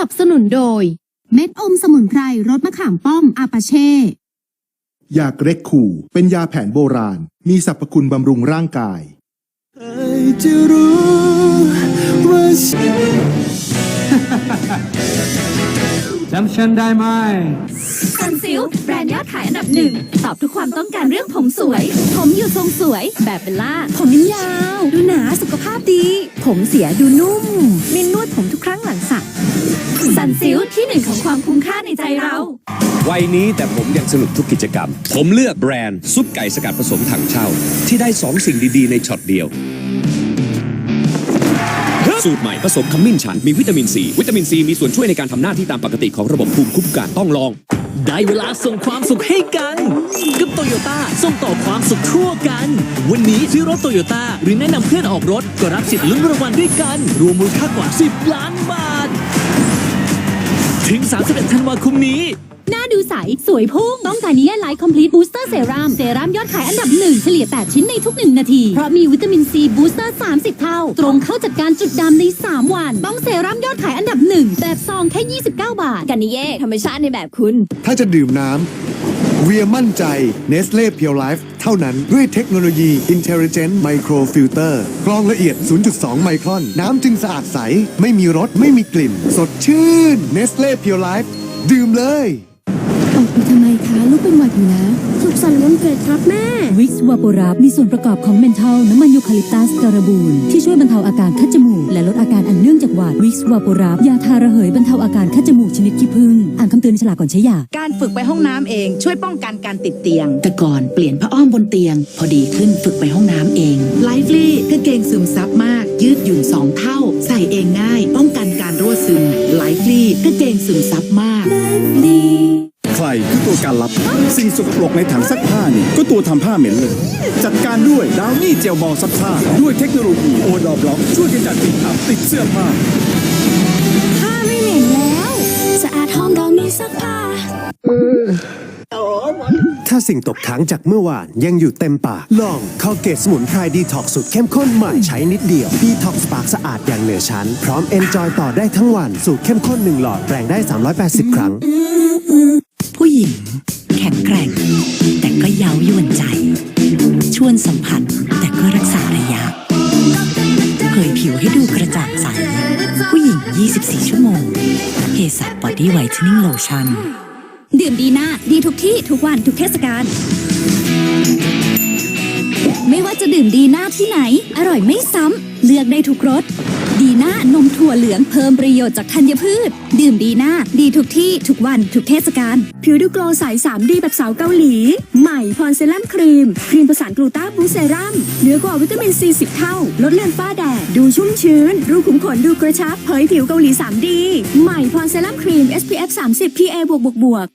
นับสนุนโดย เม็ดอมสมุนไพรรสมะขามป้อมอาปาเช่ ยาเกร็กคูเป็นยาแผนโบราณ มีสรรพคุณบำรุงร่างกาย จะรู้ว่าฉันจำฉันได้ไหม ซันซิลแบรนด์ยอดขายอันดับหนึ่ง ตอบทุกความต้องการเรื่องผมสวย ผมอยู่ทรงสวย แบบเบลล่า ผมยิ้มยาว ดูหนาสุขภาพดี ผมเสียดูนุ่ม มินนวดผมทุกครั้งหลังสระ ซันซิลที่หนึ่งของความคุ้มค่าในใจเรา วัยนี้แต่ผมยังสนุกทุกกิจกรรม ผมเลือกแบรนด์ ซุปไก่สกัดผสมถังเช่า ที่ได้2สิ่งดีๆ ในช็อตเดียว สูตรใหม่ผสมขมิ้นชัน มีวิตามินซี วิตามินซีมีส่วนช่วยในการทำหน้าที่ตามปกติของระบบภูมิคุ้มกันต้องลอง ได้เวลาส่งความสุขให้กัน กับโตโยต้าส่งต่อความสุขทั่วกัน วันนี้ซื้อรถโตโยต้าหรือแนะนำเพื่อนออกรถก็รับสิทธิ์ลุ้นรางวัลด้วยกัน รวมมูลค่ากว่า 10 ล้านบาท ถึง 31 ธันวาคมนี้ หน้าดูใส สวยพุ่ง ต้องการนี้ไลท์คอมพลีทบูสเตอร์เซรั่มเซรั่มยอดขายอันดับหนึ่งเฉลี่ย 8 ชิ้นในทุก 1 นาที เพราะมีวิตามินซีบูสเตอร์ 30 เท่า ตรงเข้าจัดการจุดดำใน 3 วัน ต้องเซรั่มยอดขายอันดับหนึ่งแบบซองแค่ 29 บาท กันนิเย่ธรรมชาติในแบบคุณ ถ้าจะดื่มน้ำ เวียมั่นใจ n e s เล่เพียวไลฟ์เท่านั้นด้วยเทคโนโลยี Intelligent Micro Filter กรองละเอียด 0.2 ไมครอน น้ำจึงสะอาดใส ไม่มีรส ไม่มีกลิ่น สดชื่น n e s เล่เพียวไลฟ์ดื่มเลย ออกไปทำไมคะลูกเป็นหวัดอยู่นะสุขสันต์วันเกิดครับแม่ วิกซ์วาโปรับมีส่วนประกอบของเมนทอลน้ำมันยูคาลิปตัสการบูนที่ช่วยบรรเทาอาการคัดจมูก และลดอาการอันเนื่องจากหวัดวิกซ์วาโปรับยาทาระเหยบรรเทาอาการคัดจมูกชนิดขี้ผึ้งอ่านคำเตือนในฉลากก่อนใช้ยาการฝึกไปห้องน้ำเองช่วยป้องกันการติดเตียง แต่ก่อนเปลี่ยนผ้าอ้อมบนเตียง พอดีขึ้นฝึกไปห้องน้ำเองไลฟ์ลี่กางเกงซึมซับมาก ยืดหยุ่นสองเท่า ใส่เองง่าย ป้องกันการรั่วซึมไลฟ์ลี่กางเกงซึมซับมาก ใครคือตัวการลับ สิ่งสกปรกในถังซักผ้านี่ก็ตัวทำผ้าเหม็นเลย จัดการด้วยดาวนี่เจลบอลซักผ้า ด้วยเทคโนโลยีโอดอบล็อกช่วยกำจัดกลิ่นอับติดเสื้อผ้า ผ้าไม่เหม็นแล้ว สะอาดหอมดอกมีซักผ้า ถ้าสิ่งตกค้างจากเมื่อวานยังอยู่เต็มปาก ลองคอเกตสมุนไพรดีท็อกสุดเข้มข้นใหม่ใช้นิดเดียวดีท็อกสปากสะอาดอย่างเหนือชั้น พร้อมเอนจอยต่อได้ทั้งวัน สูตรเข้มข้น1หลอดแรงได้ 380 ครั้งผู้ หญิง แข็งแกร่ง แต่ก็เย้ายวนใจ ชวนสัมผัสแต่ก็รักษาระยะเผยผิวให้ดูกระจ่างใส ผู้หญิง 24 ชั่วโมงเฮสับบอดี้ไวท์เทนนิ่งโลชั่นดื่มดีน่าดีทุกที่ทุกวันทุกเทศกาลไม่ว่าจะดื่มดีน่าที่ไหน อร่อยไม่ซ้ำ เลือกได้ทุกรส ดีน่านมถั่วเหลืองเพิ่มประโยชน์จากธัญพืช ดื่มดีน่าดีทุกที่ทุกวัน ทุกเทศกาลผิวดูโกลใส 3D แบบสาวเกาหลี ใหม่พรเซรั่มครีม ครีมประสานกลูตาบูเซรั่มเหนือกว่าวิตามินซี10 เท่า ลดเลือนฝ้าแดด ดูชุ่มชื้น รูขุมขนดูกระชับเผยผิวเกาหลี 3D ใหม่พรเซรั่มครีม SPF 30 PA บวกบวกบวก